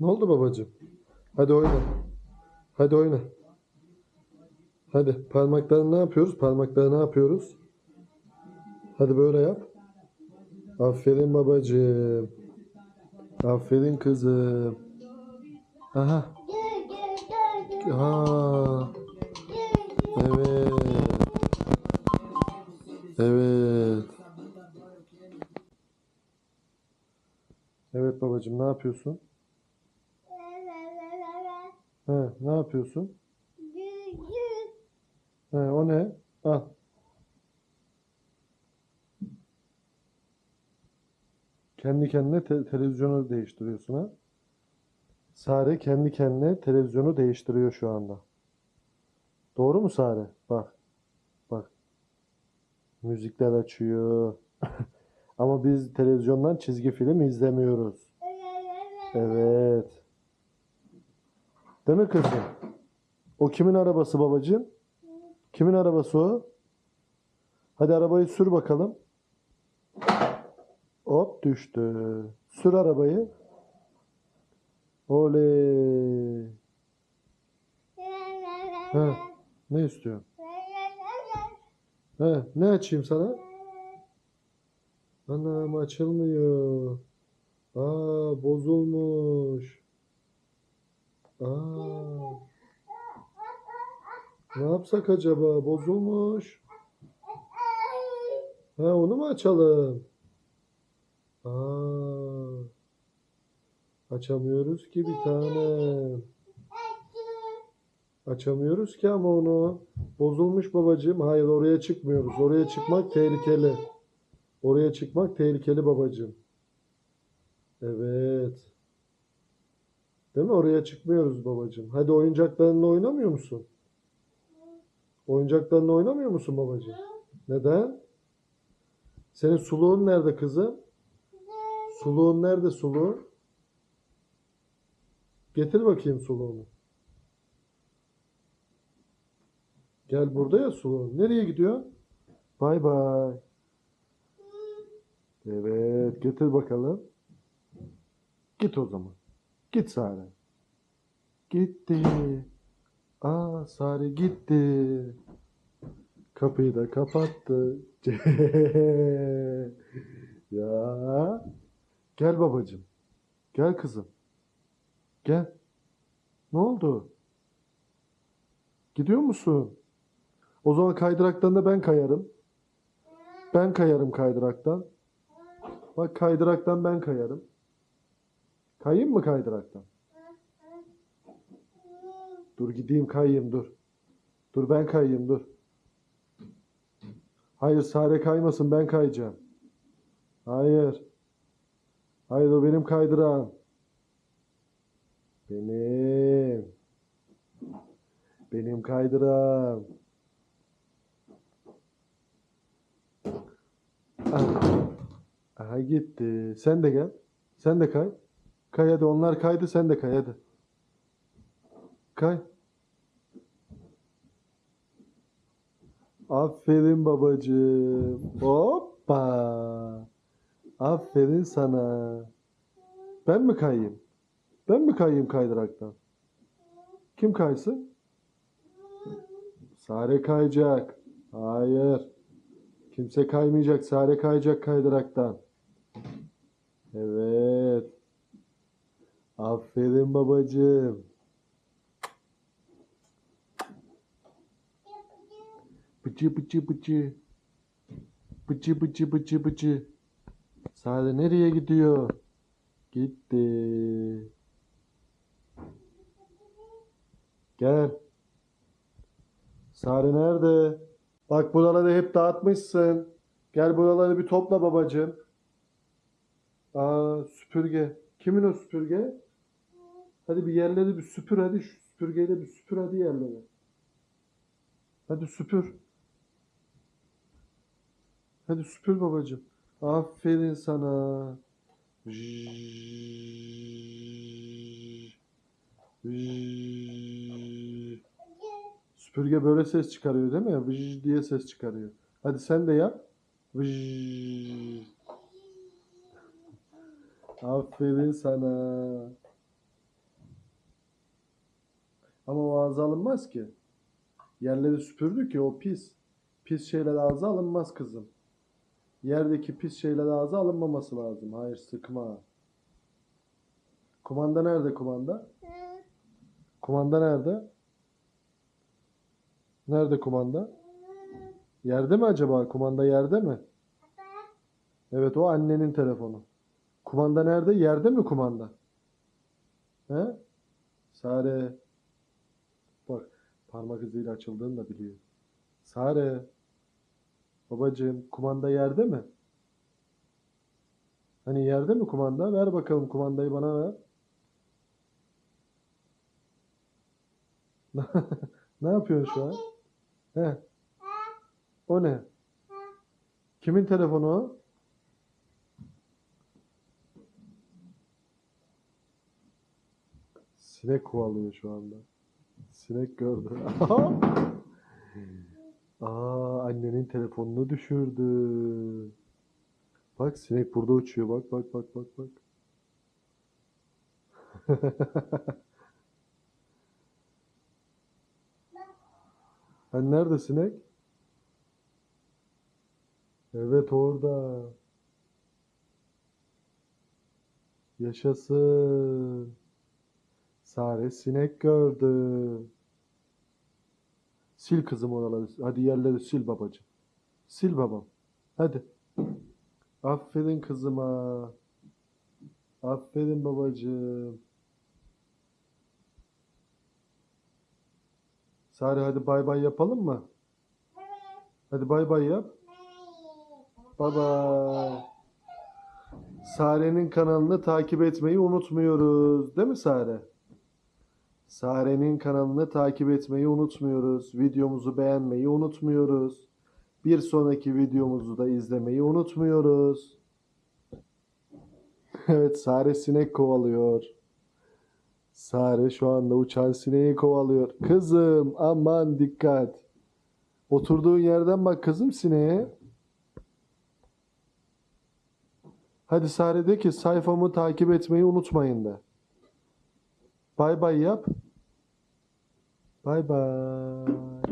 Ne oldu babacığım? Hadi oyna. Hadi oyna. Hadi parmaklarını ne yapıyoruz? Parmakları ne yapıyoruz? Hadi böyle yap. Aferin babacığım. Aferin kızım. Aha. Ha. Evet. Evet. Evet babacığım ne yapıyorsun? He, ne yapıyorsun? He, o ne? Al. Kendi kendine te- televizyonu değiştiriyorsun ha? Sare kendi kendine televizyonu değiştiriyor şu anda. Doğru mu Sare? Bak. Bak. Müzikler açıyor. Ama biz televizyondan çizgi film izlemiyoruz. Evet. Değil mi kızım? O kimin arabası babacığım? Kimin arabası o? Hadi arabayı sür bakalım. Hop düştü. Sür arabayı. Oley. He, ne istiyorsun? He, ne açayım sana? Anam açılmıyor. Aa bozulmuş. Aa. Ne yapsak acaba? Bozulmuş. Ha onu mu açalım? Aa. Açamıyoruz ki bir tanem. Açamıyoruz ki ama onu. Bozulmuş babacığım. Hayır oraya çıkmıyoruz. Oraya çıkmak tehlikeli. Oraya çıkmak tehlikeli babacığım. Evet. Değil mi? Oraya çıkmıyoruz babacığım. Hadi oyuncaklarınla oynamıyor musun? Oyuncaklarınla oynamıyor musun babacığım? Neden? Senin suluğun nerede kızım? Suluğun nerede suluğun? Getir bakayım suluğunu. Gel burada ya suluğun. Nereye gidiyor? Bay bay. Evet, getir bakalım. Git o zaman. Git Sare. Gitti. Aa Sare gitti. Kapıyı da kapattı. ya. Gel babacığım. Gel kızım. Gel. Ne oldu? Gidiyor musun? O zaman kaydıraktan da ben kayarım. Ben kayarım kaydıraktan. Bak kaydıraktan ben kayarım. Kayayım mı kaydıraktan? Dur gideyim kayayım dur. Dur ben kayayım dur. Hayır Sare kaymasın ben kayacağım. Hayır. Hayır o benim kaydırağım. Benim. Benim kaydırağım. Aha. Aha gitti. Sen de gel. Sen de kay. Kay hadi onlar kaydı sen de kay hadi. Kay. Aferin babacığım. Hoppa. Aferin sana. Ben mi kayayım? Ben mi kayayım kaydıraktan? Kim kaysın? Sare kayacak. Hayır. Kimse kaymayacak. Sare kayacak kaydıraktan. Evet. Aferin babacığım. Bıcı bıcı bıcı. Bıcı bıcı bıcı bıcı. Sare nereye gidiyor? Gitti. Gel. Sare nerede? Bak buraları hep dağıtmışsın. Gel buraları bir topla babacığım. Aa süpürge. Kimin o süpürge? Hadi bir yerleri bir süpür hadi şu süpürgeyle bir süpür hadi yerleri. Hadi süpür. Hadi süpür babacığım. Aferin sana. Süpürge böyle ses çıkarıyor değil mi? Vıj diye ses çıkarıyor. Hadi sen de yap. Aferin sana. Ama o ağza alınmaz ki. Yerleri süpürdük ya o pis. Pis şeyler ağza alınmaz kızım. Yerdeki pis şeyler ağza alınmaması lazım. Hayır sıkma. Kumanda nerede kumanda? Kumanda nerede? Nerede kumanda? Yerde mi acaba? Kumanda yerde mi? Evet o annenin telefonu. Kumanda nerede? Yerde mi kumanda? He? Sare. Bak parmak iziyle açıldığını da biliyor. Sare. Babacığım kumanda yerde mi? Hani yerde mi kumanda? Ver bakalım kumandayı bana ver. Ne yapıyorsun şu an? He. O ne? Kimin telefonu o? Sinek kovalıyor şu anda. Sinek gördü. Aa, annenin telefonunu düşürdü. Bak sinek burada uçuyor. Bak bak bak bak bak. Hani nerede sinek? Evet orada. Yaşasın. Sare sinek gördü. Sil kızım oraları. Hadi yerleri sil babacığım. Sil babam. Hadi. Aferin kızıma. Aferin babacığım. Sare hadi bay bay yapalım mı? Hadi bay bay yap. Bay bay. Sare'nin kanalını takip etmeyi unutmuyoruz. Değil mi Sare? Sare'nin kanalını takip etmeyi unutmuyoruz. Videomuzu beğenmeyi unutmuyoruz. Bir sonraki videomuzu da izlemeyi unutmuyoruz. Evet, Sare sinek kovalıyor. Sare şu anda uçan sineği kovalıyor. Kızım aman dikkat. Oturduğun yerden bak kızım sineğe. Hadi Sare de ki sayfamı takip etmeyi unutmayın da. Bay bay yap. Bay bay.